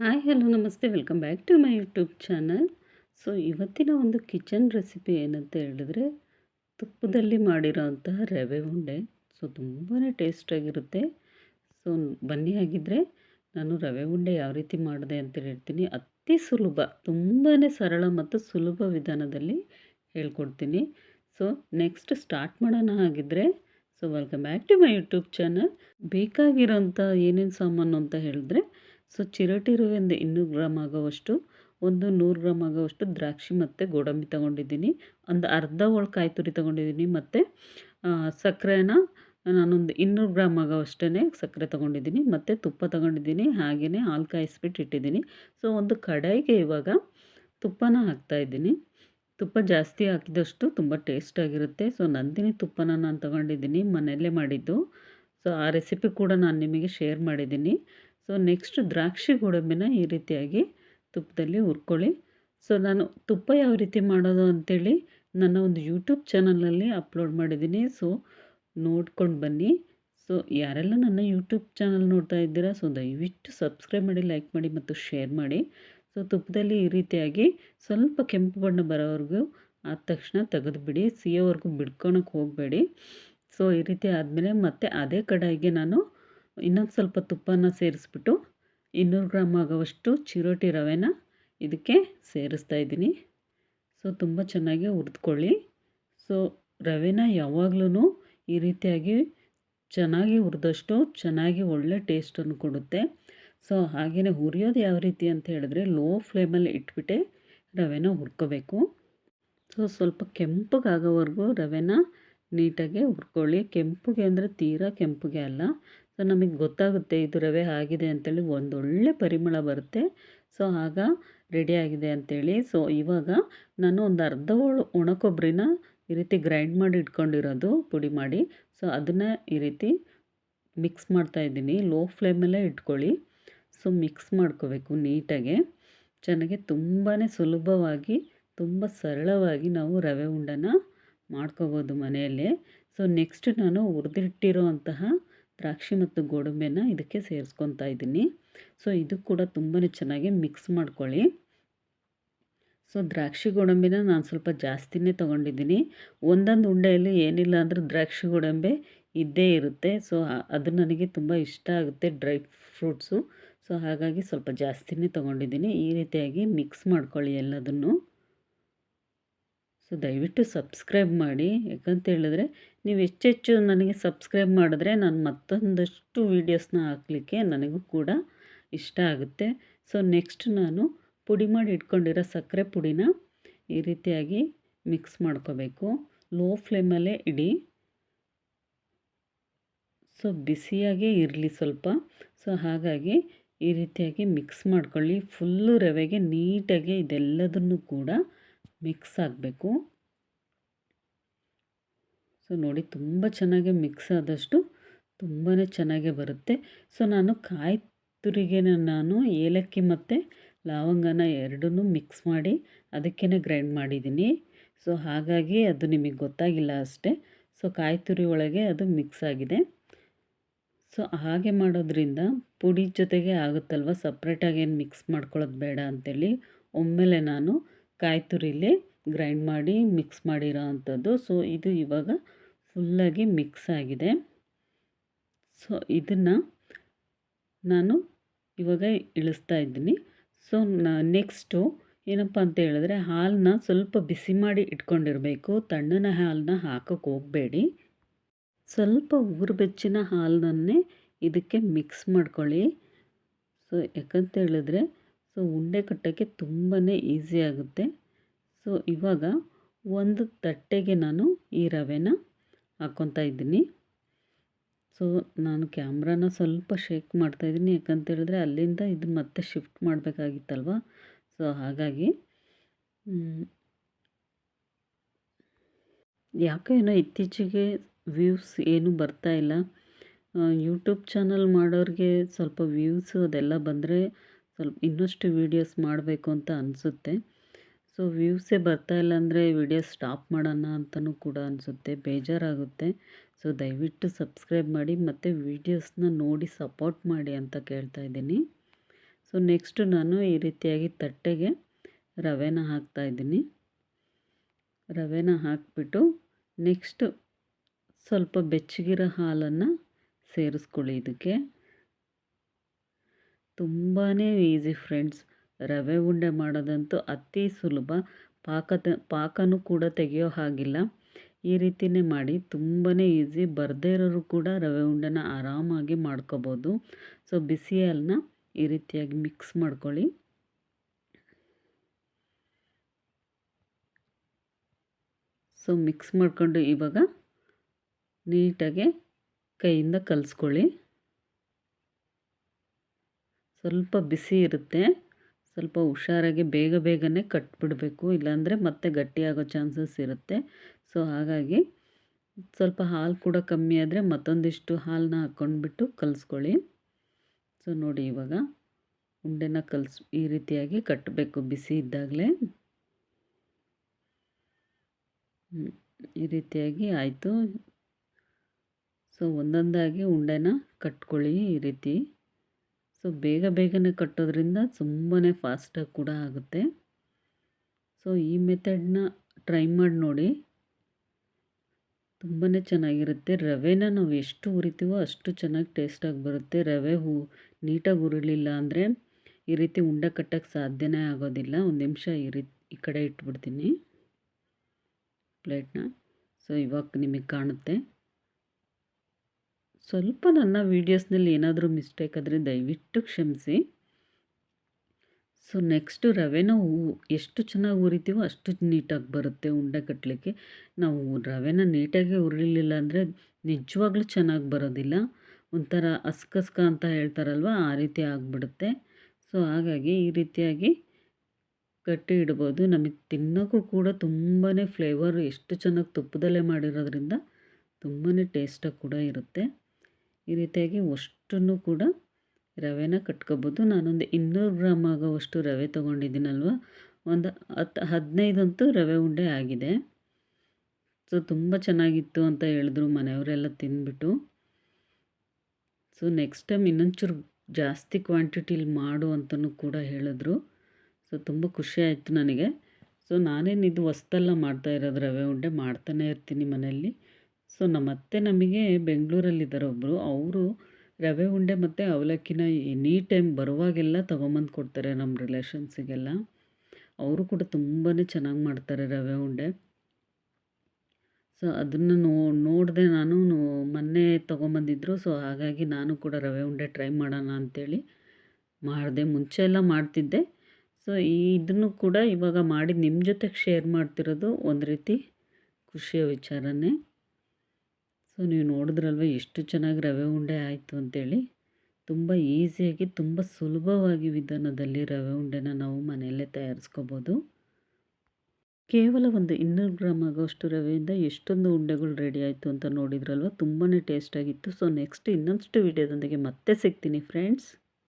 Hi, hello, ನಮಸ್ತೆ. Welcome back to my YouTube channel. So, ಇವತ್ತಿನ ಒಂದು ಕಿಚನ್ ರೆಸಿಪಿ ಏನಂತ ಹೇಳಿದ್ರೆ, ತುಪ್ಪದಲ್ಲಿ ಮಾಡಿರೋಂತಹ ರವೆ ಉಂಡೆ. ಸೊ ತುಂಬಾ ಟೇಸ್ಟಾಗಿರುತ್ತೆ ಸೊ, ಬನ್ನಿ ಆಗಿದ್ದರೆ ನಾನು ರವೆ ಉಂಡೆ ಯಾವ ರೀತಿ ಮಾಡಿದೆ ಅಂತ ಹೇಳ್ತೀನಿ. ಅತಿ ಸುಲಭ ತುಂಬಾ ಸರಳ ಮತ್ತು ಸುಲಭ ವಿಧಾನದಲ್ಲಿ ಹೇಳ್ಕೊಡ್ತೀನಿ. ಸೊ, ನೆಕ್ಸ್ಟ್ ಸ್ಟಾರ್ಟ್ ಮಾಡೋಣ ಆಗಿದ್ದರೆ so, welcome back to my YouTube channel. ಬೇಕಾಗಿರೋಂಥ ಏನೇನು ಸಾಮಾನು ಅಂತ ಹೇಳಿದ್ರೆ ಸೊ ಚಿರಟಿ ರವೆ ಒಂದು ಇನ್ನೂರು ಗ್ರಾಮ್ ಆಗೋವಷ್ಟು, ಒಂದು ನೂರು ಗ್ರಾಮ್ ಆಗೋವಷ್ಟು ದ್ರಾಕ್ಷಿ ಮತ್ತು ಗೋಡಂಬಿ ತೊಗೊಂಡಿದ್ದೀನಿ. ಒಂದು ಅರ್ಧ ಒಳ ಕಾಯಿ ತುರಿ ತೊಗೊಂಡಿದ್ದೀನಿ ಮತ್ತು ಸಕ್ಕರೆನ ನಾನೊಂದು ಇನ್ನೂರು ಗ್ರಾಮ್ ಆಗೋವಷ್ಟೇ ಸಕ್ಕರೆ ತೊಗೊಂಡಿದ್ದೀನಿ. ಮತ್ತು ತುಪ್ಪ ತೊಗೊಂಡಿದ್ದೀನಿ ಹಾಗೆಯೇ ಹಾಲು ಕಾಯಿಸ್ಬಿಟ್ಟು ಇಟ್ಟಿದ್ದೀನಿ. ಸೊ ಒಂದು ಕಡಾಯಿಗೆ ಇವಾಗ ತುಪ್ಪನ ಹಾಕ್ತಾಯಿದ್ದೀನಿ ತುಪ್ಪ ಜಾಸ್ತಿ ಹಾಕಿದಷ್ಟು ತುಂಬ ಟೇಸ್ಟಾಗಿರುತ್ತೆ ಸೊ ನಂದಿನಿ ತುಪ್ಪನ ನಾನು ತೊಗೊಂಡಿದ್ದೀನಿ, ಮನೆಯಲ್ಲೇ ಮಾಡಿದ್ದು. ಸೊ ಆ ರೆಸಿಪಿ ಕೂಡ ನಾನು ನಿಮಗೆ ಶೇರ್ ಮಾಡಿದ್ದೀನಿ. ಸೊ ನೆಕ್ಸ್ಟ್ ದ್ರಾಕ್ಷಿ ಗೋಡಂಬಿನ ಈ ರೀತಿಯಾಗಿ ತುಪ್ಪದಲ್ಲಿ ಹುರ್ಕೊಳ್ಳಿ. ಸೊ ನಾನು ತುಪ್ಪ ಯಾವ ರೀತಿ ಮಾಡೋದು ಅಂಥೇಳಿ ನನ್ನ ಒಂದು ಯೂಟ್ಯೂಬ್ ಚಾನಲಲ್ಲಿ ಅಪ್ಲೋಡ್ ಮಾಡಿದ್ದೀನಿ. ಸೊ ನೋಡ್ಕೊಂಡು ಬನ್ನಿ. ಸೊ ಯಾರೆಲ್ಲ ನನ್ನ ಯೂಟ್ಯೂಬ್ ಚಾನಲ್ ನೋಡ್ತಾ ಇದ್ದೀರಾ, ಸೊ ದಯವಿಟ್ಟು ಸಬ್ಸ್ಕ್ರೈಬ್ ಮಾಡಿ, ಲೈಕ್ ಮಾಡಿ ಮತ್ತು ಶೇರ್ ಮಾಡಿ. ಸೊ ತುಪ್ಪದಲ್ಲಿ ಈ ರೀತಿಯಾಗಿ ಸ್ವಲ್ಪ ಕೆಂಪು ಬಣ್ಣ ಬರೋವರೆಗೂ ಆದ ತಕ್ಷಣ ತೆಗೆದುಬಿಡಿ ಸಿಯೋವರೆಗೂ ಬಿಡ್ಕೊಳಕ್ಕೆ ಹೋಗಬೇಡಿ. ಸೊ ಈ ರೀತಿ ಆದಮೇಲೆ ಮತ್ತೆ ಅದೇ ಕಡಾಯಿಗೆ ನಾನು ಇನ್ನೊಂದು ಸ್ವಲ್ಪ ತುಪ್ಪನ ಸೇರಿಸ್ಬಿಟ್ಟು ಇನ್ನೂರು ಗ್ರಾಮ್ ಆಗೋವಷ್ಟು ಚಿರೋಟಿ ರವೆನ ಇದಕ್ಕೆ ಸೇರಿಸ್ತಾ ಇದ್ದೀನಿ. ಸೊ, ತುಂಬ ಚೆನ್ನಾಗಿ ಹುರಿದ್ಕೊಳ್ಳಿ. ಸೊ, ರವೆನ ಯಾವಾಗಲೂ ಈ ರೀತಿಯಾಗಿ ಚೆನ್ನಾಗಿ ಹುರಿದಷ್ಟು ಚೆನ್ನಾಗಿ ಒಳ್ಳೆ ಟೇಸ್ಟನ್ನು ಕೊಡುತ್ತೆ. ಸೊ ಹಾಗೆಯೇ ಹುರಿಯೋದು ಯಾವ ರೀತಿ ಅಂತ ಹೇಳಿದ್ರೆ ಲೋ ಫ್ಲೇಮಲ್ಲಿ ಇಟ್ಬಿಟ್ಟೆ ರವೆನ ಹುರ್ಕೋಬೇಕು. ಸೊ, ಸ್ವಲ್ಪ ಕೆಂಪಗಾಗೋವರೆಗೂ ರವೆನ ನೀಟಾಗಿ ಹುರ್ಕೊಳ್ಳಿ. ಕೆಂಪುಗೆ ಅಂದರೆ ತೀರಾ ಕೆಂಪಗೆ ಅಲ್ಲ ಸೊ, ನಮಗೆ ಗೊತ್ತಾಗುತ್ತೆ ಇದು ರವೆ ಆಗಿದೆ ಅಂತೇಳಿ ಒಂದೊಳ್ಳೆ ಪರಿಮಳ ಬರುತ್ತೆ. ಸೊ, ಆಗ ರೆಡಿ ಆಗಿದೆ ಅಂಥೇಳಿ ಸೊ, ಇವಾಗ ನಾನು ಒಂದು ಅರ್ಧ ಒಣ ಕೊಬ್ಬರಿನ ಈ ರೀತಿ ಗ್ರೈಂಡ್ ಮಾಡಿ ಇಟ್ಕೊಂಡಿರೋದು ಪುಡಿ ಮಾಡಿ. ಸೊ, ಅದನ್ನು ಈ ರೀತಿ ಮಿಕ್ಸ್ ಮಾಡ್ತಾ ಇದ್ದೀನಿ. ಲೋ ಫ್ಲೇಮಲ್ಲೇ ಇಟ್ಕೊಳ್ಳಿ. ಸೊ, ಮಿಕ್ಸ್ ಮಾಡ್ಕೋಬೇಕು ನೀಟಾಗೆ. ಚೆನ್ನಾಗಿ ತುಂಬಾ ಸುಲಭವಾಗಿ, ತುಂಬ ಸರಳವಾಗಿ ನಾವು ರವೆ ಉಂಡನ ಮಾಡ್ಕೋಬೋದು ಮನೆಯಲ್ಲೇ. ಸೊ, ನೆಕ್ಸ್ಟ್ ನಾನು ಹುರಿದಿಟ್ಟಿರೋ ಅಂತಹ ದ್ರಾಕ್ಷಿ ಮತ್ತು ಗೋಡಂಬಿನ ಇದಕ್ಕೆ ಸೇರಿಸ್ಕೊತಾ ಇದ್ದೀನಿ. ಸೊ, ಇದು ಕೂಡ ತುಂಬಾ ಚೆನ್ನಾಗಿ ಮಿಕ್ಸ್ ಮಾಡ್ಕೊಳ್ಳಿ. ಸೊ, ದ್ರಾಕ್ಷಿ ಗೋಡಂಬಿನ ನಾನು ಸ್ವಲ್ಪ ಜಾಸ್ತಿನೇ ತೊಗೊಂಡಿದ್ದೀನಿ. ಒಂದೊಂದು ಉಂಡೆಯಲ್ಲಿ ಏನಿಲ್ಲ ಅಂದ್ರೆ ದ್ರಾಕ್ಷಿ ಗೋಡಂಬಿ ಇದ್ದೇ ಇರುತ್ತೆ. ಸೊ, ಅದು ನನಗೆ ತುಂಬ ಇಷ್ಟ ಆಗುತ್ತೆ ಡ್ರೈ ಫ್ರೂಟ್ಸು. ಸೊ, ಹಾಗಾಗಿ ಸ್ವಲ್ಪ ಜಾಸ್ತಿನೇ ತೊಗೊಂಡಿದ್ದೀನಿ. ಈ ರೀತಿಯಾಗಿ ಮಿಕ್ಸ್ ಮಾಡ್ಕೊಳ್ಳಿ ಎಲ್ಲದನ್ನು. ಸೊ, ದಯವಿಟ್ಟು ಸಬ್ಸ್ಕ್ರೈಬ್ ಮಾಡಿ. ಯಾಕಂತ ಹೇಳಿದ್ರೆ ನೀವು ಹೆಚ್ಚೆಚ್ಚು ನನಗೆ ಸಬ್ಸ್ಕ್ರೈಬ್ ಮಾಡಿದ್ರೆ ನಾನು ಮತ್ತೊಂದಷ್ಟು ವೀಡಿಯೋಸ್ನ ಹಾಕಲಿಕ್ಕೆ ನನಗೂ ಕೂಡ ಇಷ್ಟ ಆಗುತ್ತೆ. ಸೊ, ನೆಕ್ಸ್ಟ್ ನಾನು ಪುಡಿ ಮಾಡಿ ಇಟ್ಕೊಂಡಿರೋ ಸಕ್ಕರೆ ಪುಡಿನ ಈ ರೀತಿಯಾಗಿ ಮಿಕ್ಸ್ ಮಾಡ್ಕೋಬೇಕು. ಲೋ ಫ್ಲೇಮಲ್ಲೇ ಇಡಿ. ಸೊ, ಬಿಸಿಯಾಗೇ ಇರಲಿ ಸ್ವಲ್ಪ. ಸೊ, ಹಾಗಾಗಿ ಈ ರೀತಿಯಾಗಿ ಮಿಕ್ಸ್ ಮಾಡ್ಕೊಳ್ಳಿ. ಫುಲ್ಲು ರವೆಗೆ ನೀಟಾಗಿ ಇದೆಲ್ಲದನ್ನು ಕೂಡ ಮಿಕ್ಸ್ ಆಗಬೇಕು. ಸೊ ನೋಡಿ ತುಂಬ ಚೆನ್ನಾಗಿ ಮಿಕ್ಸ್ ಆದಷ್ಟು ತುಂಬಾ ಚೆನ್ನಾಗೇ ಬರುತ್ತೆ. ಸೊ ನಾನು ಕಾಯಿ ತುರಿಗೆ ನಾನು ಏಲಕ್ಕಿ ಮತ್ತು ಲವಂಗನ ಎರಡನ್ನೂ ಮಿಕ್ಸ್ ಮಾಡಿ ಅದಕ್ಕೇ ಗ್ರೈಂಡ್ ಮಾಡಿದ್ದೀನಿ. ಸೊ ಹಾಗಾಗಿ ಅದು ನಿಮಗೆ ಗೊತ್ತಾಗಿಲ್ಲ ಅಷ್ಟೇ. ಸೊ ಕಾಯಿ ತುರಿ ಒಳಗೆ ಅದು ಮಿಕ್ಸ್ ಆಗಿದೆ. ಸೊ ಹಾಗೆ ಮಾಡೋದ್ರಿಂದ ಪುಡಿ ಜೊತೆಗೆ ಆಗುತ್ತಲ್ವ? ಸಪ್ರೇಟಾಗಿ ಏನು ಮಿಕ್ಸ್ ಮಾಡ್ಕೊಳ್ಳೋದು ಬೇಡ ಅಂತೇಳಿ ಒಮ್ಮೆಲೆ ನಾನು ಕಾಯಿ ತುರಿಲಿ ಗ್ರೈಂಡ್ ಮಾಡಿ ಮಿಕ್ಸ್ ಮಾಡಿರೋ ಅಂಥದ್ದು. ಸೊ ಇದು ಇವಾಗ ಫುಲ್ಲಾಗಿ ಮಿಕ್ಸ್ ಆಗಿದೆ. ಸೊ ಇದನ್ನು ನಾನು ಇವಾಗ ಇಳಿಸ್ತಾ ಇದ್ದೀನಿ. ಸೊ ನೆಕ್ಸ್ಟು ಏನಪ್ಪ ಅಂತ ಹೇಳಿದ್ರೆ ಹಾಲನ್ನ ಸ್ವಲ್ಪ ಬಿಸಿ ಮಾಡಿ ಇಟ್ಕೊಂಡಿರಬೇಕು. ತಣ್ಣನ ಹಾಲನ್ನ ಹಾಕೋಕೆ ಹೋಗಬೇಡಿ. ಸ್ವಲ್ಪ ಉಗುರು ಬೆಚ್ಚಿನ ಹಾಲನ್ನೇ ಇದಕ್ಕೆ ಮಿಕ್ಸ್ ಮಾಡ್ಕೊಳ್ಳಿ. ಸೊ ಯಾಕಂತ ಹೇಳಿದ್ರೆ ಸೊ ಉಂಡೆ ಕಟ್ಟೋಕ್ಕೆ ತುಂಬಾ ಈಸಿ ಆಗುತ್ತೆ. ಸೊ ಇವಾಗ ಒಂದು ತಟ್ಟೆಗೆ ನಾನು ಈ ರವೆನ ಹಾಕ್ಕೊತಾ ಇದ್ದೀನಿ. ಸೊ ನಾನು ಕ್ಯಾಮ್ರಾನ ಸ್ವಲ್ಪ ಶೇಕ್ ಮಾಡ್ತಾಯಿದ್ದೀನಿ ಯಾಕಂತೇಳಿದ್ರೆ ಅಲ್ಲಿಂದ ಇದು ಮತ್ತೆ ಶಿಫ್ಟ್ ಮಾಡಬೇಕಾಗಿತ್ತಲ್ವ? ಸೊ ಹಾಗಾಗಿ ಯಾಕೋ ಏನೋ ಇತ್ತೀಚೆಗೆ ವ್ಯೂಸ್ ಏನೂ ಬರ್ತಾ ಇಲ್ಲ. ಯೂಟ್ಯೂಬ್ ಚಾನಲ್ ಮಾಡೋರಿಗೆ ಸ್ವಲ್ಪ ವ್ಯೂಸು ಅದೆಲ್ಲ ಬಂದರೆ ಸ್ವಲ್ಪ ಇನ್ನಷ್ಟು ವೀಡಿಯೋಸ್ ಮಾಡಬೇಕು ಅಂತ ಅನಿಸುತ್ತೆ. ಸೊ ವ್ಯೂಸೇ ಬರ್ತಾ ಇಲ್ಲ ಅಂದರೆ ವಿಡಿಯೋ ಸ್ಟಾಪ್ ಮಾಡೋಣ ಅಂತಲೂ ಕೂಡ ಅನಿಸುತ್ತೆ, ಬೇಜಾರಾಗುತ್ತೆ. ಸೊ ದಯವಿಟ್ಟು ಸಬ್ಸ್ಕ್ರೈಬ್ ಮಾಡಿ, ಮತ್ತು ವೀಡಿಯೋಸ್ನ ನೋಡಿ ಸಪೋರ್ಟ್ ಮಾಡಿ ಅಂತ ಕೇಳ್ತಾ ಇದ್ದೀನಿ. ಸೊ ನೆಕ್ಸ್ಟು ನಾನು ಈ ರೀತಿಯಾಗಿ ತಟ್ಟೆಗೆ ರವೆನ ಹಾಕ್ತಾಯಿದ್ದೀನಿ ರವೆನ ಹಾಕಿಬಿಟ್ಟು ನೆಕ್ಸ್ಟು ಸ್ವಲ್ಪ ಬೆಚ್ಚಗಿರೋ ಹಾಲನ್ನು ಸೇರಿಸ್ಕೊಳ್ಳಿ ಇದಕ್ಕೆ. ತುಂಬಾ ಈಸಿ ಫ್ರೆಂಡ್ಸ್. ರವೆ ಉಂಡೆ ಮಾಡೋದಂತೂ ಅತಿ ಸುಲಭ. ಪಾಕ ಪಾಕನೂ ಕೂಡ ತೆಗೆಯೋ ಹಾಗಿಲ್ಲ. ಈ ರೀತಿಯೇ ಮಾಡಿ ತುಂಬಾ ಈಸಿ. ಬರದೇ ಇರೋರು ಕೂಡ ರವೆ ಉಂಡೆನ ಆರಾಮಾಗಿ ಮಾಡ್ಕೋಬೋದು. ಸೊ, ಬಿಸಿ ಈ ರೀತಿಯಾಗಿ ಮಿಕ್ಸ್ ಮಾಡ್ಕೊಳ್ಳಿ. ಸೊ, ಮಿಕ್ಸ್ ಮಾಡಿಕೊಂಡು ಇವಾಗ ನೀಟಾಗಿ ಕೈಯಿಂದ ಕಲಿಸ್ಕೊಳ್ಳಿ. ಸ್ವಲ್ಪ ಬಿಸಿ ಇರುತ್ತೆ. ಸ್ವಲ್ಪ ಹುಷಾರಾಗಿ ಬೇಗ ಬೇಗನೆ ಕಟ್ಬಿಡಬೇಕು, ಇಲ್ಲಾಂದರೆ ಮತ್ತೆ ಗಟ್ಟಿಯಾಗೋ ಚಾನ್ಸಸ್ ಇರುತ್ತೆ. ಸೊ, ಹಾಗಾಗಿ ಸ್ವಲ್ಪ ಹಾಲು ಕೂಡ ಕಮ್ಮಿ ಆದರೆ ಮತ್ತೊಂದಿಷ್ಟು ಹಾಲನ್ನ ಹಾಕ್ಕೊಂಡ್ಬಿಟ್ಟು ಕಲಿಸ್ಕೊಳ್ಳಿ. ಸೊ, ನೋಡಿ ಇವಾಗ ಉಂಡೆನ ಕಲ್ಸ್ ಈ ರೀತಿಯಾಗಿ ಕಟ್ಟಬೇಕು ಬಿಸಿ ಇದ್ದಾಗಲೇ. ಈ ರೀತಿಯಾಗಿ ಆಯಿತು. ಸೊ, ಒಂದೊಂದಾಗಿ ಉಂಡೆನ ಕಟ್ಕೊಳ್ಳಿ ಈ ರೀತಿ. ಸೊ ಬೇಗ ಬೇಗನೆ ಕಟ್ಟೋದ್ರಿಂದ ತುಂಬಾ ಫಾಸ್ಟಾಗಿ ಕೂಡ ಆಗುತ್ತೆ. ಸೊ ಈ ಮೆಥಡನ್ನ ಟ್ರೈ ಮಾಡಿ ನೋಡಿ. ತುಂಬಾ ಚೆನ್ನಾಗಿರುತ್ತೆ. ರವೆನ ನಾವು ಎಷ್ಟು ಹುರಿತೀವೋ ಅಷ್ಟು ಚೆನ್ನಾಗಿ ಟೇಸ್ಟಾಗಿ ಬರುತ್ತೆ. ರವೆ ಹೂ ನೀಟಾಗಿ ಹುರಿಲಿಲ್ಲ ಅಂದರೆ ಈ ರೀತಿ ಉಂಡೆ ಕಟ್ಟೋಕ್ಕೆ ಸಾಧ್ಯನೇ ಆಗೋದಿಲ್ಲ. ಒಂದು ನಿಮಿಷ ಈ ರೀತಿ ಈ ಕಡೆ ಇಟ್ಬಿಡ್ತೀನಿ. ಪ್ಲೇಟ್ನ ಸೊ ಇವಾಗ ನಿಮಗೆ ಕಾಣುತ್ತೆ. ಸ್ವಲ್ಪ ನನ್ನ ವೀಡಿಯೋಸ್ನಲ್ಲಿ ಏನಾದರೂ ಮಿಸ್ಟೇಕ್ ಆದರೆ ದಯವಿಟ್ಟು ಕ್ಷಮಿಸಿ. ಸೊ ನೆಕ್ಸ್ಟು ರವೆನ ಎಷ್ಟು ಚೆನ್ನಾಗಿ ಉರಿತೀವೋ ಅಷ್ಟು ನೀಟಾಗಿ ಬರುತ್ತೆ ಉಂಡೆ ಕಟ್ಟಲಿಕ್ಕೆ ನಾವು ರವೆನ ನೀಟಾಗಿ ಉರಿಲಿಲ್ಲ ಅಂದರೆ ನಿಜವಾಗ್ಲೂ ಚೆನ್ನಾಗಿ ಬರೋದಿಲ್ಲ. ಒಂಥರ ಅಸ್ಕಸ್ಕ ಅಂತ ಹೇಳ್ತಾರಲ್ವ, ಆ ರೀತಿ ಆಗಿಬಿಡುತ್ತೆ. ಸೊ ಹಾಗಾಗಿ ಈ ರೀತಿಯಾಗಿ ಕಟ್ಟಿ ಇಡ್ಬೋದು. ನಮಗೆ ತಿನ್ನೋಕ್ಕೂ ಕೂಡ ತುಂಬಾ ಫ್ಲೇವರ್ ಎಷ್ಟು ಚೆನ್ನಾಗಿ ತುಪ್ಪದಲ್ಲೇ ಮಾಡಿರೋದ್ರಿಂದ ತುಂಬಾ ಟೇಸ್ಟಾಗಿ ಕೂಡ ಇರುತ್ತೆ. ಈ ರೀತಿಯಾಗಿ ಅಷ್ಟನ್ನು ಕೂಡ ರವೆನ ಕಟ್ಕೋಬೋದು. ನಾನೊಂದು ಇನ್ನೂರು ಗ್ರಾಮ್ ಆಗೋವಷ್ಟು ರವೆ ತೊಗೊಂಡಿದ್ದೀನಲ್ವ? ಒಂದು ಹತ್ತು ಹದಿನೈದಂತೂ ರವೆ ಉಂಡೆ ಆಗಿದೆ. ಸೊ, ತುಂಬ ಚೆನ್ನಾಗಿತ್ತು ಅಂತ ಹೇಳಿದ್ರು ಮನೆಯವರೆಲ್ಲ ತಿಂದ್ಬಿಟ್ಟು. ಸೊ ನೆಕ್ಸ್ಟ್ ಟೈಮ್ ಇನ್ನೊಂಚೂರು ಜಾಸ್ತಿ ಕ್ವಾಂಟಿಟಿಲಿ ಮಾಡು ಅಂತಲೂ ಕೂಡ ಹೇಳಿದ್ರು. ಸೊ, ತುಂಬ ಖುಷಿ ಆಯಿತು ನನಗೆ. ಸೊ ನಾನೇನು ಇದು ಹೊಸ್ತಲ್ಲ ಮಾಡ್ತಾ ಇರೋದು ರವೆ ಉಂಡೆ ಮಾಡ್ತಾನೆ ಇರ್ತೀನಿ ಮನೆಯಲ್ಲಿ. ಸೊ ನಮ್ಮ ಅತ್ತೆ ನಮಗೆ ಬೆಂಗಳೂರಲ್ಲಿದ್ದಾರೆ ಒಬ್ಬರು ಅವರು ರವೆ ಉಂಡೆ ಮತ್ತು ಅವಲಕ್ಕಿನ ಎನಿ ಟೈಮ್ ಬರುವಾಗೆಲ್ಲ ತೊಗೊಂಬಂದು ಕೊಡ್ತಾರೆ ನಮ್ಮ ರಿಲೇಷನ್ಸಿಗೆಲ್ಲ. ಅವರು ಕೂಡ ತುಂಬಾ ಚೆನ್ನಾಗಿ ಮಾಡ್ತಾರೆ ರವೆ ಉಂಡೆ. ಸೊ, ಅದನ್ನು ನೋ, ನೋಡಿದೆ ನಾನು ಮೊನ್ನೆ ತೊಗೊಂಬಂದಿದ್ರು. ಸೊ, ಹಾಗಾಗಿ ನಾನು ಕೂಡ ರವೆ ಉಂಡೆ ಟ್ರೈ ಮಾಡೋಣ ಅಂಥೇಳಿ ಮಾಡಿದೆ. ಮುಂಚೆ ಎಲ್ಲ ಮಾಡ್ತಿದ್ದೆ. ಸೊ ಇದನ್ನು ಕೂಡ ಇವಾಗ ಮಾಡಿ ನಿಮ್ಮ ಜೊತೆಗೆ ಶೇರ್ ಮಾಡ್ತಿರೋದು ಒಂದು ರೀತಿ ಖುಷಿಯ ವಿಚಾರನೇ. ಸೊ ನೀವು ನೋಡಿದ್ರಲ್ವ ಎಷ್ಟು ಚೆನ್ನಾಗಿ ರವೆ ಉಂಡೆ ಆಯಿತು ಅಂತೇಳಿ. ತುಂಬ ಈಸಿಯಾಗಿ, ತುಂಬ ಸುಲಭವಾಗಿ ವಿಧಾನದಲ್ಲಿ ರವೆ ಉಂಡೆನ ನಾವು ಮನೆಯಲ್ಲೇ ತಯಾರಿಸ್ಕೋಬೋದು. ಕೇವಲ ಒಂದು ಇನ್ನೂರು ಗ್ರಾಮ್ ಆಗೋಷ್ಟು ರವೆಯಿಂದ ಎಷ್ಟೊಂದು ಉಂಡೆಗಳು ರೆಡಿ ಆಯಿತು ಅಂತ ನೋಡಿದ್ರಲ್ವ ತುಂಬಾ ಟೇಸ್ಟಾಗಿತ್ತು ಸೊ ನೆಕ್ಸ್ಟ್ ಇನ್ನೊಂದಷ್ಟು ವಿಡಿಯೋದೊಂದಿಗೆ ಮತ್ತೆ ಸಿಗ್ತೀನಿ ಫ್ರೆಂಡ್ಸ್